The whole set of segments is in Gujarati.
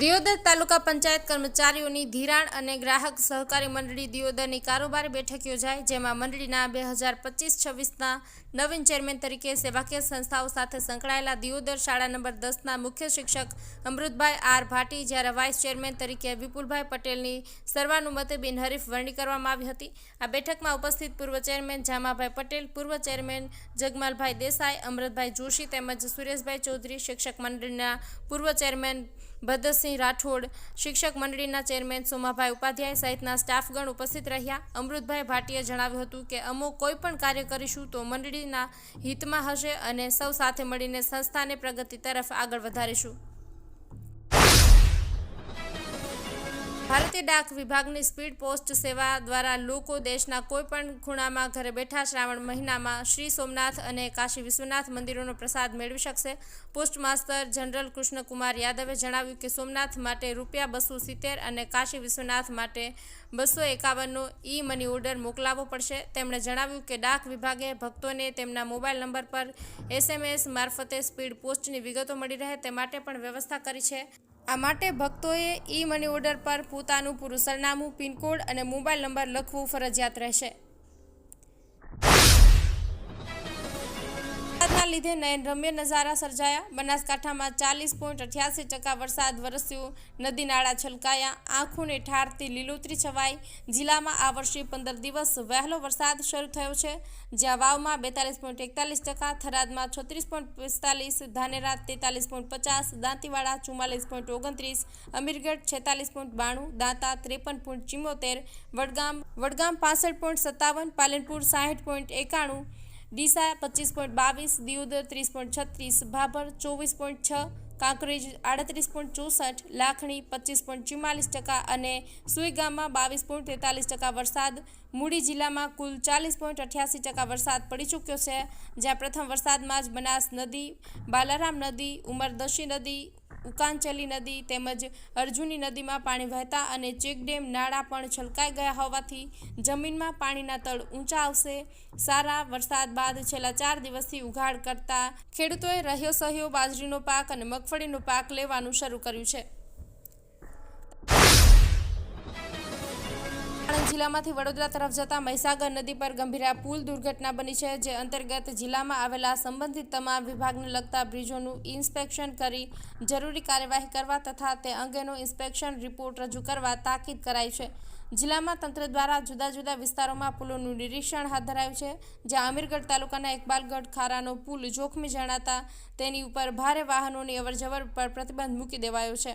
દિયોદર તાલુકા પંચાયત કર્મચારીઓની ધિરાણ અને ગ્રાહક સહકારી મંડળી દિયોદરની કારોબારી બેઠક યોજાઈ, જેમાં મંડળીના બે હજાર પચીસ છવ્વીસના નવીન ચેરમેન તરીકે સેવાકીય સંસ્થાઓ સાથે સંકળાયેલા દિયોદર શાળા નંબર દસના મુખ્ય શિક્ષક અમૃતભાઈ આર ભાટી, જ્યારે વાઇસ ચેરમેન તરીકે વિપુલભાઈ પટેલની સર્વાનુમતે બિનહરીફ વરણી કરવામાં આવી હતી. આ બેઠકમાં ઉપસ્થિત પૂર્વ ચેરમેન જામાભાઈ પટેલ, પૂર્વ ચેરમેન જગમાલભાઈ દેસાઈ, અમૃતભાઈ જોશી તેમજ સુરેશભાઈ ચૌધરી શિક્ષક મંડળીના પૂર્વ ચેરમેન ભદ્રસિંહ રાઠોડ, શિક્ષક મંડળીના ચેરમેન સોમાભાઈ ઉપાધ્યાય સહિતના સ્ટાફગણ ઉપસ્થિત રહ્યા. અમૃતભાઈ ભાટીએ જણાવ્યું હતું કે, અમો કોઈ પણ કાર્ય કરીશું તો મંડળીના હિતમાં હશે અને સૌ સાથે મળીને સંસ્થાને પ્રગતિ તરફ આગળ વધારીશું. ભારતીય ડાક વિભાગની સ્પીડ પોસ્ટ સેવા દ્વારા લોકો દેશના કોઈપણ ખૂણામાં ઘરે બેઠા શ્રાવણ મહિનામાં શ્રી સોમનાથ અને કાશી વિશ્વનાથ મંદિરોનો પ્રસાદ મેળવી શકશે. પોસ્ટ માસ્તર જનરલ કૃષ્ણકુમાર યાદવે જણાવ્યું કે સોમનાથ માટે રૂપિયા બસો સિત્તેર અને કાશી વિશ્વનાથ માટે બસો એકાવનનો ઈ મની ઓર્ડર મોકલાવવો પડશે. તેમણે જણાવ્યું કે ડાક વિભાગે ભક્તોને તેમના મોબાઈલ નંબર પર એસએમએસ મારફતે સ્પીડ પોસ્ટની વિગતો મળી રહે તે માટે પણ વ્યવસ્થા કરી છે. આ માટે ભક્તોએ ઈ મની ઓર્ડર પર પોતાનું પૂરું સરનામું પિનકોડ અને મોબાઈલ નંબર લખવું ફરજિયાત રહેશે. વરસાદના લીધે નયન રમ્ય નજારા સર્જાયા. બનાસકાંઠામાં ચાલીસ પોઈન્ટ અઠ્યાસી ટકા વરસાદ વરસ્યો. નદી નાળા છલકાયા. આંખોને ઠારતી લીલોતરી છવાઈ. જિલ્લામાં આ વર્ષે પંદર દિવસ વહેલો વરસાદ શરૂ થયો છે. જ્યાં વાવમાં બેતાલીસ પોઈન્ટ એકતાલીસ ટકા, થરાદમાં છત્રીસ પોઈન્ટ પિસ્તાલીસ ધાનેરા તેતાલીસ પોઈન્ટ પચાસ, દાંતીવાડા ચુમ્માલીસ પોઈન્ટ ઓગણત્રીસ, અમીરગઢ છેતાલીસ પોઈન્ટ બાણું, દાંતા ત્રેપન પોઈન્ટ ચિમોતેર, વડગામ વડગામ પાસઠ પોઈન્ટ સત્તાવન, પાલનપુર સાહીઠ પોઈન્ટ એકાણું ડીસા પચીસ પોઈન્ટ બાવીસ, દિયોદર ત્રીસ પોઈન્ટ છત્રીસ, ભાભર ચોવીસ પોઈન્ટ છ, કાંકરેજ આડત્રીસ પોઈન્ટ ચોસઠ, લાખણી પચીસ પોઈન્ટ ચુમ્માલીસ ટકા અને સુઈગામમાં બાવીસ પોઈન્ટ તેતાલીસ ટકા વરસાદ. મૂડી જિલ્લામાં કુલ ચાલીસ પોઈન્ટ અઠ્યાસી ટકા વરસાદ પડી ચૂક્યો છે. જ્યાં પ્રથમ વરસાદમાં જ બનાસ નદી, બાલારામ નદી, ઉમરદશી નદી ઉકાંચલી નદી તેમજ અર્જુની નદીમાં પાણી વહેતા અને ચેકડેમ નાળા પણ છલકાઈ ગયા હોવાથી જમીનમાં પાણીના તળ ઊંચા આવશે. સારા વરસાદ બાદ છેલ્લા ચાર દિવસથી ઉઘાડ કરતા ખેડૂતોએ રહ્યો સહ્યો બાજરીનો પાક અને મગફળીનો પાક લેવાનું શરૂ કર્યું છે. જિલ્લામાંથી વડોદરા તરફ જતા મહીસાગર નદી પર ગંભીરા પુલ દુર્ઘટના બની છે, જે અંતર્ગત જિલ્લામાં આવેલા સંબંધિત તમામ વિભાગને લગતા બ્રિજોનું ઇન્સ્પેક્શન કરી જરૂરી કાર્યવાહી કરવા તથા તે અંગેનો ઇન્સ્પેક્શન રિપોર્ટ રજૂ કરવા તાકીદ કરાઈ છે. જિલ્લામાં તંત્ર દ્વારા જુદા જુદા વિસ્તારોમાં પુલોનું નિરીક્ષણ હાથ ધરાયું છે, જ્યાં અમીરગઢ તાલુકાના ઇકબાલગઢ ખારાનો પુલ જોખમી જણાતા તેની ઉપર ભારે વાહનોની અવરજવર પર પ્રતિબંધ મૂકી દેવાયો છે.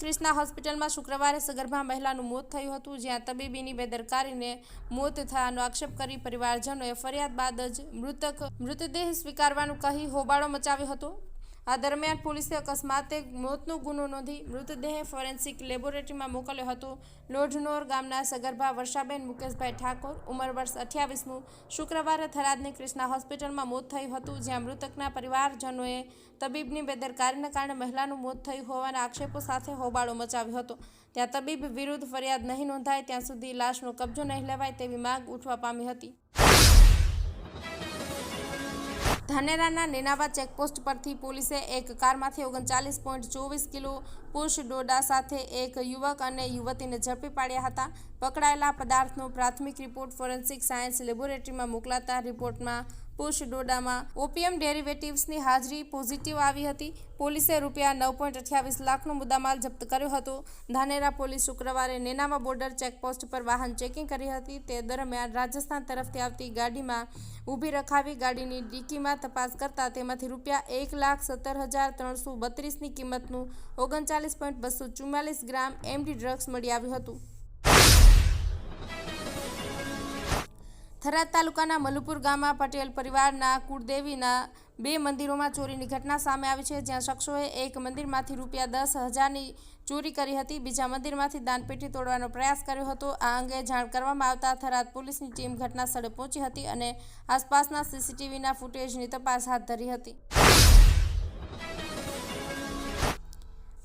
Krishna હોસ્પિટલમાં શુક્રવારે સગર્ભા મહિલાનું મોત થયું હતું, જ્યાં તબીબીની બેદરકારીને મોત થયાનો આક્ષેપ કરી પરિવારજનોએ ફરિયાદ બાદ જ મૃતક મૃતદેહ સ્વીકારવાનું કહી હોબાળો મચાવ્યો હતો. આ દરમિયાન પોલીસે અકસ્માતે મોતનો ગુનો નોંધી મૃતદેહ ફોરેન્સિક લેબોરેટરીમાં મોકલ્યો હતો. લોઢનોર ગામના સગર્ભા વર્ષાબેન મુકેશભાઈ ઠાકોર, ઉંમર વર્ષ અઠ્યાવીસનું શુક્રવારે થરાદની ક્રિષ્ના હોસ્પિટલમાં મોત થયું હતું, જ્યાં મૃતકના પરિવારજનોએ તબીબની બેદરકારીને કારણે મહિલાનું મોત થયું હોવાના આક્ષેપો સાથે હોબાળો મચાવ્યો હતો. ત્યાં તબીબ વિરુદ્ધ ફરિયાદ નહીં નોંધાય, ત્યાં સુધી લાશનો કબજો નહીં લેવાય તેવી માંગ ઉઠવા પામી હતી. ધાનેરાના નેનાવા ચેકપોસ્ટ પરથી પોલીસે એક કારમાંથી ઓગણચાલીસ પોઈન્ટ ચોવીસ કિલો પુશ ડોડા સાથે એક યુવક અને યુવતીને ઝડપી પાડ્યા હતા. પકડાયેલા પદાર્થનો પ્રાથમિક રિપોર્ટ ફોરેન્સિક સાયન્સ લેબોરેટરીમાં મોકલાતા રિપોર્ટમાં પુશ ડોડામાં ઓપિયમ ડેરિવેટિવ્સની હાજરી પોઝિટિવ આવી હતી. પોલીસે રૂપિયા નવ પોઈન્ટ અઠ્યાવીસ લાખનો મુદ્દામાલ જપ્ત કર્યો હતો. ધાનેરા પોલીસ શુક્રવારે નેનામા બોર્ડર ચેકપોસ્ટ પર વાહન ચેકિંગ કરી હતી. તે દરમિયાન રાજસ્થાન તરફથી આવતી ગાડીમાં ઊભી રખાવી ગાડીની ડીકીમાં તપાસ કરતા તેમાંથી રૂપિયા એક લાખ સત્તર હજાર ત્રણસો બત્રીસની કિંમતનું ઓગણચાલીસ પોઈન્ટ બસો ચુમ્માલીસ ગ્રામ એમડી ડ્રગ્સ મળી આવ્યું હતું. થરાદ તાલુકાના મલુપુર ગામમાં પટેલ પરિવારના કુળદેવીના બે મંદિરોમાં ચોરીની ઘટના સામે આવી છે, જ્યાં શખ્સોએ એક મંદિરમાંથી રૂપિયા દસ હજારની ચોરી કરી હતી. બીજા મંદિરમાંથી દાનપેટી તોડવાનો પ્રયાસ કર્યો હતો. આ અંગે જાણ કરવામાં આવતા થરાદ પોલીસની ટીમ ઘટના સ્થળે પહોંચી હતી અને આસપાસના સીસીટીવીના ફૂટેજની તપાસ હાથ ધરી હતી.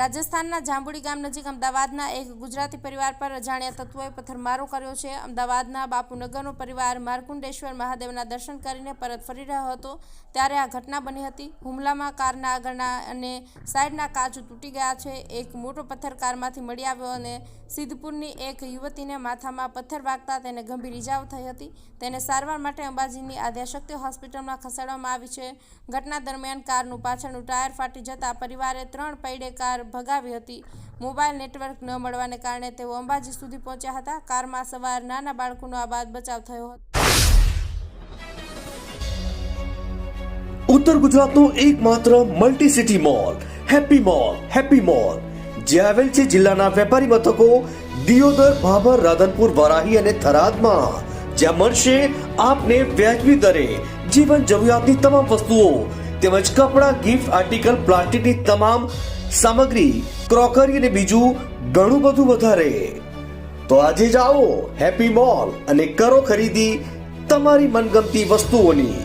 રાજસ્થાનના જાંબુડી ગામ નજીક અમદાવાદના એક ગુજરાતી પરિવાર પર અજાણ્યા તત્વોએ પથ્થરમારો કર્યો છે. અમદાવાદના બાપુનગરનો પરિવાર મારકુંડેશ્વર મહાદેવના દર્શન કરીને પરત ફરી રહ્યો હતો. ત્યારે આ ઘટના બની હતી. હુમલામાં કારના આગળના અને સાઈડના કાચ તૂટી ગયા છે. એક મોટો પથ્થર કારમાંથી મળી આવ્યો અને સિદ્ધપુરની એક યુવતીને માથામાં પથ્થર વાગતા તેને ગંભીર ઇજાઓ થઈ હતી. તેને સારવાર માટે અંબાજીની આદ્યાશક્તિ હોસ્પિટલમાં ખસેડવામાં આવી છે. ઘટના દરમિયાન કારનું પાછળનું ટાયર ફાટી જતા પરિવારે ત્રણ પૈડે કાર ભગાવી હતી. મોબાઈલ નેટવર્ક ન મળવાને કારણે તેઓ અંબાજી સુધી પહોંચ્યા હતા. કારમાં સવાર નાના બાળકોનો આ બાદ બચાવ થયો હતો. ઉત્તર ગુજરાતનો એકમાત્ર multi city mall happy mall happy mall જે આવેલ છે જિલ્લાના વેપારી મથકો દિયોદર, ભાભર, રાધનપુર, વરાહી અને થરાદમાં, જ્યાં મળશે આપને વ્યાજબી દરે જીવન જરૂરિયાતની તમામ વસ્તુઓ તેમજ કપડાં ગિફ્ટ આર્ટિકલ પ્લાસ્ટિકની તમામ સામગ્રી, ક્રોકરી અને બીજું ઘણું બધું વધારે. તો આજે જાઓ હેપી મોલ અને કરો ખરીદી તમારી મનગમતી વસ્તુઓની.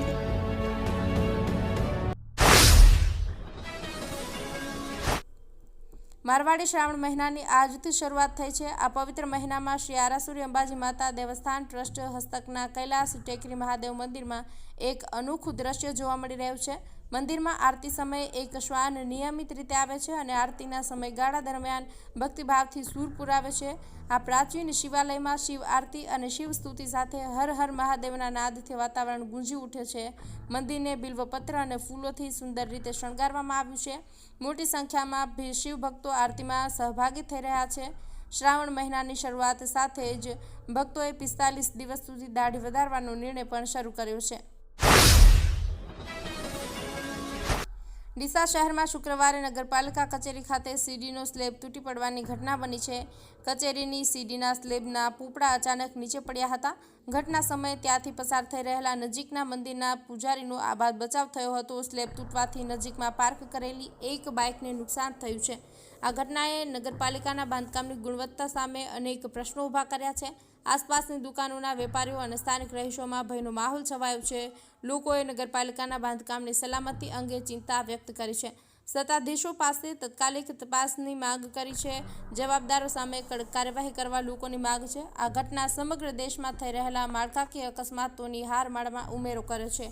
મારવાડી શ્રાવણ મહિનાની આજથી શરૂઆત થઈ છે. આ પવિત્ર મહિનામાં શ્રી આરાસુરી અંબાજી માતા દેવસ્થાન ટ્રસ્ટ હસ્તકના કૈલાસ ટેકરી મહાદેવ મંદિરમાં એક અનોખું દ્રશ્ય જોવા મળી રહ્યું છે. મંદિરમાં આરતી સમયે એક શ્વાન નિયમિત રીતે આવે છે અને આરતીના સમયગાળા દરમિયાન ભક્તિભાવથી સૂર પુરાવે છે. આ પ્રાચીન શિવાલયમાં શિવ આરતી અને શિવ સ્તુતિ સાથે હર હર મહાદેવના નાદથી વાતાવરણ ગુંજી ઉઠે છે. મંદિરને બિલ્વપત્ર અને ફૂલોથી સુંદર રીતે શણગારવામાં આવ્યું છે. મોટી સંખ્યામાં શિવ ભક્તો આરતીમાં સહભાગી થઈ રહ્યા છે. શ્રાવણ મહિનાની શરૂઆત સાથે જ ભક્તોએ પિસ્તાલીસ દિવસ સુધી દાઢી વધારવાનો નિર્ણય પણ શરૂ કર્યો છે. ડીસા શહેરમાં શુક્રવારે નગરપાલિકા કચેરી ખાતે સીડીનો સ્લેબ તૂટી પડવાની ઘટના બની છે. કચેરીની સીડીના સ્લેબના પૂપડા અચાનક નીચે પડ્યા હતા. ઘટના સમયે ત્યાંથી પસાર થઈ રહેલા નજીકના મંદિરના પૂજારીનો આબાદ બચાવ થયો હતો. સ્લેબ તૂટવાથી નજીકમાં પાર્ક કરેલી એક બાઇકને નુકસાન થયું છે. આ ઘટનાએ નગરપાલિકાના બાંધકામની ગુણવત્તા સામે અનેક પ્રશ્નો ઊભા કર્યા છે. આસપાસની દુકાનોના વેપારીઓ અને સ્થાનિક રહીશોમાં ભયનો માહોલ છવાયો છે. લોકોએ નગરપાલિકાના બાંધકામની સલામતી અંગે ચિંતા વ્યક્ત કરી છે. સત્તાધીશો પાસે તાત્કાલિક તપાસની માંગ કરી છે. જવાબદારો સામે કડક કાર્યવાહી કરવા લોકોની માંગ છે. આ ઘટના સમગ્ર દેશમાં થઈ રહેલા માળખાકીય અકસ્માતોની હારમાળમાં ઉમેરો કર્યો છે.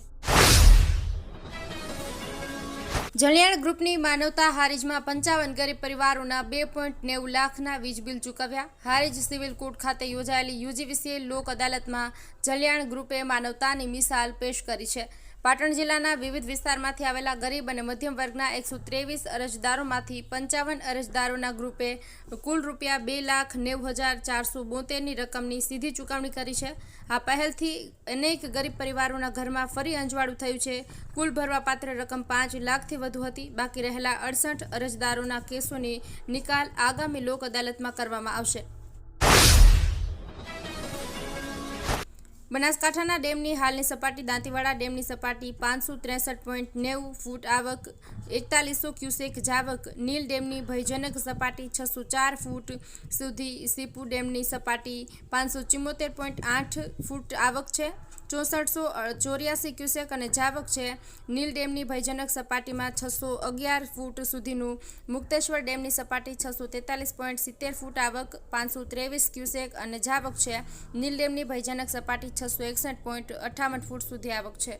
જલિયાણ ગ્રુપની માનવતા હારીજમાં પંચાવન ગરીબ પરિવારોના બે પોઈન્ટ નેવું લાખના વીજ બિલ ચૂકવ્યા. હારીજ સિવિલ કોર્ટ ખાતે યોજાયેલી યુજીવીસીએ લોક અદાલતમાં જલિયાણ ગ્રુપે માનવતાની મિસાલ પેશ કરી છે. પાટણ જિલ્લાના વિવિધ વિસ્તારમાંથી આવેલા ગરીબ અને મધ્યમ વર્ગના એકસો ત્રેવીસ અરજદારોમાંથી પંચાવન અરજદારોના ગ્રુપે કુલ રૂપિયા બે લાખ નેવું હજાર ચારસો બોતેરની રકમની સીધી ચૂકવણી કરી છે. આ પહેલથી અનેક ગરીબ પરિવારોના ઘરમાં ફરી અંજવાળું થયું છે. કુલ ભરવાપાત્ર રકમ પાંચ લાખથી વધુ હતી. બાકી રહેલા અડસઠ અરજદારોના કેસોની નિકાલ આગામી લોક અદાલતમાં કરવામાં આવશે. બનાસકાંઠાના ડેમની હાલની સપાટી દાંતીવાડા ડેમની સપાટી પાંચસો ત્રેસઠ પોઈન્ટ નેવું ફૂટ આવક, એકતાલીસો ક્યુસેક જાવક, નીલ ડેમની ભયજનક સપાટી છસો ચાર ફૂટ સુધી, સીપુ ડેમની સપાટી પાંચસો ચુમ્મોતેર પોઈન્ટ આઠ ફૂટ આવક છે. ચોસઠસો ચોર્યાસી ક્યુસેક અને જાવક છે. નીલ ડેમની ભયજનક સપાટીમાં છસો અગિયાર ફૂટ સુધીનું મુક્તેશ્વર ડેમની સપાટી છસો તેતાલીસ પોઈન્ટ સિત્તેર ફૂટ આવક, પાંચસો ત્રેવીસ ક્યુસેક અને જાવક છે. નીલ ડેમની ભયજનક સપાટી છસો એકસઠ પોઈન્ટ અઠ્ઠાવન ફૂટ સુધી આવક છે.